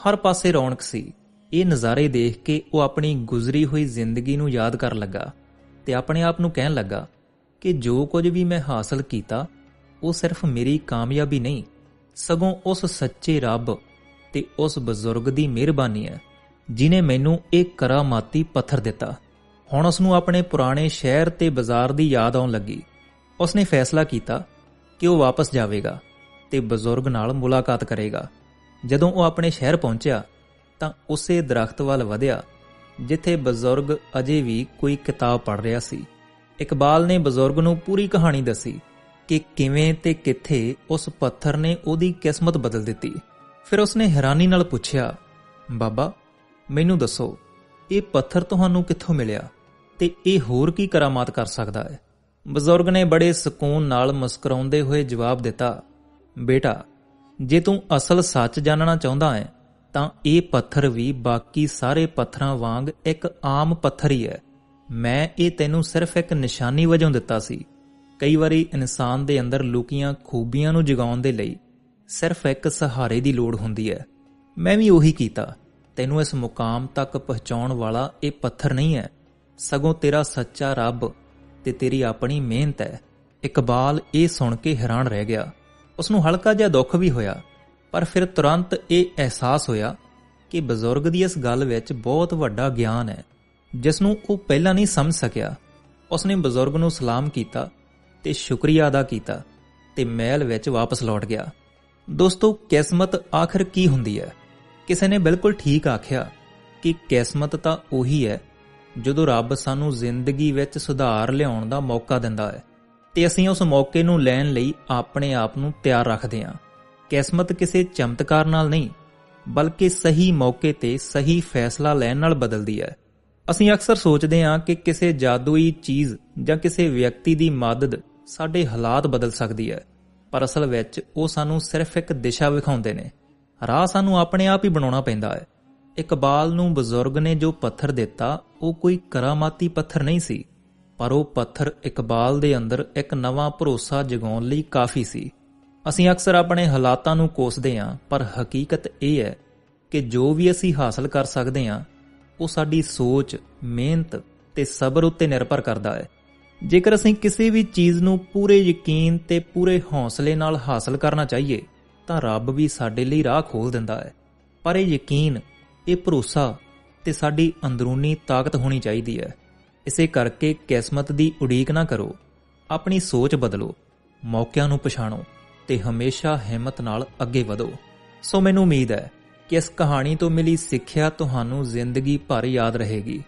ਹਰ ਪਾਸੇ ਰੌਣਕ ਸੀ। ਇਹ ਨਜ਼ਾਰੇ ਦੇਖ ਕੇ ਉਹ ਆਪਣੀ ਗੁਜ਼ਰੀ ਹੋਈ ਜ਼ਿੰਦਗੀ ਨੂੰ ਯਾਦ ਕਰਨ ਲੱਗਾ ਤੇ ਆਪਣੇ ਆਪ ਨੂੰ ਕਹਿਣ ਲੱਗਾ ਕਿ ਜੋ ਕੁਝ ਵੀ ਮੈਂ ਹਾਸਲ ਕੀਤਾ, ਉਹ ਸਿਰਫ ਮੇਰੀ ਕਾਮਯਾਬੀ ਨਹੀਂ, ਸਗੋਂ ਉਸ ਸੱਚੇ ਰੱਬ ਤੇ ਉਸ ਬਜ਼ੁਰਗ ਦੀ ਮਿਹਰਬਾਨੀ ਹੈ। ਜਿਨੇ ਮੈਨੂੰ ਇਹ ਕਰਾਮਾਤੀ ਪੱਥਰ ਦਿੱਤਾ। ਹੁਣ ਉਸ ਨੂੰ ਆਪਣੇ ਪੁਰਾਣੇ ਸ਼ਹਿਰ ਤੇ ਬਾਜ਼ਾਰ ਦੀ ਯਾਦ ਆਉਣ ਲੱਗੀ। ਉਸ ਨੇ ਫੈਸਲਾ ਕੀਤਾ ਕਿ ਉਹ ਵਾਪਸ ਜਾਵੇਗਾ ਤੇ ਬਜ਼ੁਰਗ ਨਾਲ ਮੁਲਾਕਾਤ ਕਰੇਗਾ। ਜਦੋਂ ਉਹ ਆਪਣੇ ਸ਼ਹਿਰ ਪਹੁੰਚਿਆ, ਤਾਂ ਉਸੇ ਦਰਖਤ ਵੱਲ ਵਧਿਆ, ਜਿੱਥੇ ਬਜ਼ੁਰਗ ਅਜੇ ਵੀ ਕੋਈ ਕਿਤਾਬ ਪੜ੍ਹ ਰਿਹਾ ਸੀ। ਇਕਬਾਲ ਨੇ ਬਜ਼ੁਰਗ ਨੂੰ ਪੂਰੀ ਕਹਾਣੀ ਦੱਸੀ ਕਿ ਕਿਵੇਂ ਤੇ ਕਿੱਥੇ ਉਸ ਪੱਥਰ ਨੇ ਉਹਦੀ ਕਿਸਮਤ ਬਦਲ ਦਿੱਤੀ। ਫਿਰ ਉਸਨੇ ਹੈਰਾਨੀ ਨਾਲ ਪੁੱਛਿਆ, ਬਾਬਾ ਮੈਨੂੰ ਦੱਸੋ, ਇਹ ਪੱਥਰ ਤੁਹਾਨੂੰ ਕਿੱਥੋਂ ਮਿਲਿਆ ਤੇ ਇਹ ਹੋਰ ਕੀ ਕਰਾਮਾਤ ਕਰ ਸਕਦਾ ਹੈ? ਬਜ਼ੁਰਗ ਨੇ ਬੜੇ ਸਕੂਨ ਨਾਲ ਮੁਸਕਰਾਉਂਦੇ ਹੋਏ ਜਵਾਬ ਦਿੱਤਾ, ਬੇਟਾ, ਜੇ ਤੂੰ ਅਸਲ ਸੱਚ ਜਾਣਨਾ ਚਾਹੁੰਦਾ ਹੈ, ਤਾਂ ਇਹ ਪੱਥਰ ਵੀ ਬਾਕੀ ਸਾਰੇ ਪੱਥਰਾਂ ਵਾਂਗ ਇੱਕ ਆਮ ਪੱਥਰ ਹੀ ਹੈ। ਮੈਂ ਇਹ ਤੈਨੂੰ ਸਿਰਫ ਇੱਕ ਨਿਸ਼ਾਨੀ ਵਜੋਂ ਦਿੱਤਾ ਸੀ। ਕਈ ਵਾਰੀ ਇਨਸਾਨ ਦੇ ਅੰਦਰ ਲੁਕੀਆਂ ਖੂਬੀਆਂ ਨੂੰ ਜਗਾਉਣ ਦੇ ਲਈ ਸਿਰਫ ਇੱਕ ਸਹਾਰੇ ਦੀ ਲੋੜ ਹੁੰਦੀ ਹੈ। ਮੈਂ ਵੀ ਉਹੀ ਕੀਤਾ। ਤੈਨੂੰ ਇਸ ਮੁਕਾਮ ਤੱਕ ਪਹੁੰਚਾਉਣ ਵਾਲਾ ਇਹ ਪੱਥਰ ਨਹੀਂ ਹੈ। ਸਗੋਂ ਤੇਰਾ ਸੱਚਾ ਰੱਬ ਤੇ ਤੇਰੀ ਆਪਣੀ ਮਿਹਨਤ ਹੈ। ਇਕਬਾਲ ਇਹ ਸੁਣ ਕੇ ਹੈਰਾਨ ਰਹਿ ਗਿਆ। ਉਸ ਨੂੰ ਹਲਕਾ ਜਿਹਾ ਦੁੱਖ ਵੀ ਹੋਇਆ, ਪਰ ਫਿਰ ਤੁਰੰਤ ਇਹ ਅਹਿਸਾਸ ਹੋਇਆ ਕਿ ਬਜ਼ੁਰਗ ਦੀ ਇਸ ਗੱਲ ਵਿੱਚ ਬਹੁਤ ਵੱਡਾ ਗਿਆਨ ਹੈ ਜਿਸ ਨੂੰ ਉਹ ਪਹਿਲਾਂ ਨਹੀਂ ਸਮਝ ਸਕਿਆ। ਉਸ ਨੇ ਬਜ਼ੁਰਗ ਨੂੰ ਸਲਾਮ ਕੀਤਾ ਤੇ ਸ਼ੁਕਰੀਆ ਅਦਾ ਕੀਤਾ ਤੇ ਮਹਿਲ ਵਿੱਚ ਵਾਪਸ ਲੌਟ ਗਿਆ। ਦੋਸਤੋ, ਕਿਸਮਤ ਆਖਰ ਕੀ ਹੁੰਦੀ ਹੈ? ਕਿਸੇ ਨੇ ਬਿਲਕੁਲ ਠੀਕ ਆਖਿਆ ਕਿ ਕਿਸਮਤ ਤਾਂ ਉਹੀ ਹੈ, ਜਦੋਂ ਰੱਬ ਸਾਨੂੰ ਜ਼ਿੰਦਗੀ ਵਿੱਚ ਸੁਧਾਰ ਲਿਆਉਣ ਦਾ ਮੌਕਾ ਦਿੰਦਾ ਹੈ। ਤੇ ਅਸੀਂ ਉਸ ਮੌਕੇ ਨੂੰ ਲੈਣ ਲਈ ਆਪਣੇ ਆਪ ਨੂੰ ਤਿਆਰ ਰੱਖਦੇ ਹਾਂ। ਕਿਸਮਤ ਕਿਸੇ ਚਮਤਕਾਰ ਨਾਲ ਨਹੀਂ, ਬਲਕਿ ਸਹੀ ਮੌਕੇ ਤੇ ਸਹੀ ਫੈਸਲਾ ਲੈਣ ਨਾਲ ਬਦਲਦੀ ਹੈ। ਅਸੀਂ ਅਕਸਰ ਸੋਚਦੇ ਹਾਂ ਕਿ ਕਿਸੇ ਜਾਦੂਈ ਚੀਜ਼ ਜਾਂ ਕਿਸੇ ਵਿਅਕਤੀ ਦੀ ਮਦਦ ਸਾਡੇ ਹਾਲਾਤ ਬਦਲ ਸਕਦੀ ਹੈ, ਪਰ ਅਸਲ ਵਿੱਚ ਉਹ ਸਾਨੂੰ ਸਿਰਫ ਇੱਕ ਦਿਸ਼ਾ ਵਿਖਾਉਂਦੇ ਨੇ। ਰਾਹ ਸਾਨੂੰ ਆਪਣੇ ਆਪ ਹੀ ਬਣਾਉਣਾ ਪੈਂਦਾ ਹੈ। ਇਕਬਾਲ ਨੂੰ ਬਜ਼ੁਰਗ ਨੇ ਜੋ ਪੱਥਰ ਦਿੱਤਾ, ਉਹ ਕੋਈ ਕਰਾਮਾਤੀ ਪੱਥਰ ਨਹੀਂ ਸੀ, ਪਰ ਉਹ ਪੱਥਰ ਇਕਬਾਲ ਦੇ ਅੰਦਰ ਇੱਕ ਨਵਾਂ ਭਰੋਸਾ ਜਗਾਉਣ ਲਈ ਕਾਫੀ ਸੀ। ਅਸੀਂ ਅਕਸਰ ਆਪਣੇ ਹਾਲਾਤਾਂ ਨੂੰ ਕੋਸਦੇ ਹਾਂ, ਪਰ ਹਕੀਕਤ ਇਹ ਹੈ ਕਿ ਜੋ ਵੀ ਅਸੀਂ ਹਾਸਲ ਕਰ ਸਕਦੇ ਹਾਂ, ਉਹ ਸਾਡੀ ਸੋਚ, ਮਿਹਨਤ ਤੇ ਸਬਰ ਉੱਤੇ ਨਿਰਭਰ ਕਰਦਾ ਹੈ। ਜੇਕਰ ਅਸੀਂ ਕਿਸੇ ਵੀ ਚੀਜ਼ ਨੂੰ ਪੂਰੇ ਯਕੀਨ ਤੇ ਪੂਰੇ ਹੌਸਲੇ ਨਾਲ ਹਾਸਲ ਕਰਨਾ ਚਾਹੀਏ ਤਾਂ ਰੱਬ ਵੀ ਸਾਡੇ ਲਈ ਰਾਹ ਖੋਲ ਦਿੰਦਾ ਹੈ। ਪਰ ਇਹ ਯਕੀਨ, ਇਹ ਭਰੋਸਾ ਤੇ ਸਾਡੀ ਅੰਦਰੂਨੀ ਤਾਕਤ ਹੋਣੀ ਚਾਹੀਦੀ ਹੈ। ਇਸੇ ਕਰਕੇ ਕਿਸਮਤ ਦੀ ਉਡੀਕ ਨਾ ਕਰੋ। ਆਪਣੀ ਸੋਚ ਬਦਲੋ। ਮੌਕਿਆਂ ਨੂੰ ਪਛਾਣੋ ਤੇ ਹਮੇਸ਼ਾ ਹਿੰਮਤ ਨਾਲ ਅੱਗੇ ਵਧੋ। ਸੋ ਮੈਨੂੰ ਉਮੀਦ ਹੈ ਕਿ ਇਸ ਕਹਾਣੀ ਤੋਂ ਮਿਲੀ ਸਿੱਖਿਆ ਤੁਹਾਨੂੰ ਜ਼ਿੰਦਗੀ ਭਰ ਯਾਦ ਰਹੇਗੀ।